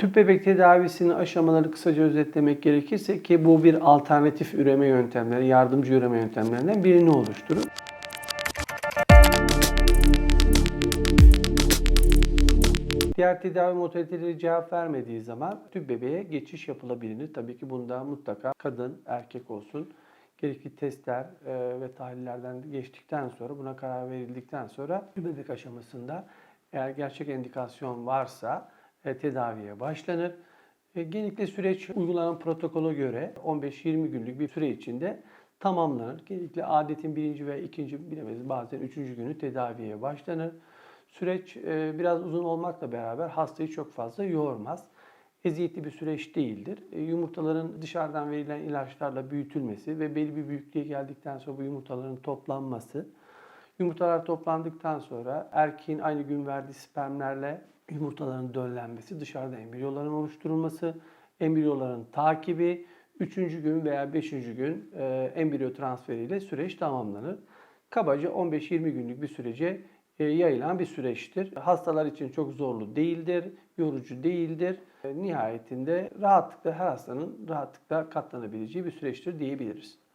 Tüp bebek tedavisinin aşamaları kısaca özetlemek gerekirse ki bu bir alternatif üreme yöntemleri, yardımcı üreme yöntemlerinden birini oluşturur. Diğer tedavi modaliteleri cevap vermediği zaman tüp bebeğe geçiş yapılabilir. Tabii ki bunda mutlaka kadın, erkek olsun gerekli testler e, ve tahlillerden geçtikten sonra buna karar verildikten sonra tüp bebek aşamasında eğer gerçek indikasyon varsa tedaviye başlanır. E, genellikle süreç uygulanan protokola göre 15-20 günlük bir süre içinde tamamlanır. Genellikle adetin birinci ve ikinci bilemeyiz bazen üçüncü günü tedaviye başlanır. Süreç e, biraz uzun olmakla beraber hastayı çok fazla yormaz. Eziyetli bir süreç değildir. E, Yumurtaların dışarıdan verilen ilaçlarla büyütülmesi ve belli bir büyüklüğe geldikten sonra bu yumurtaların toplanması. Yumurtalar toplandıktan sonra erkeğin aynı gün verdiği spermlerle yumurtaların döllenmesi, dışarıda embriyoların oluşturulması, embriyoların takibi, 3. gün veya 5. gün e, embriyo transferiyle süreç tamamlanır. Kabaca 15-20 günlük bir sürece e, yayılan bir süreçtir. Hastalar için çok zorlu değildir, yorucu değildir. E, Nihayetinde rahatlıkla her hastanın rahatlıkla katlanabileceği bir süreçtir diyebiliriz.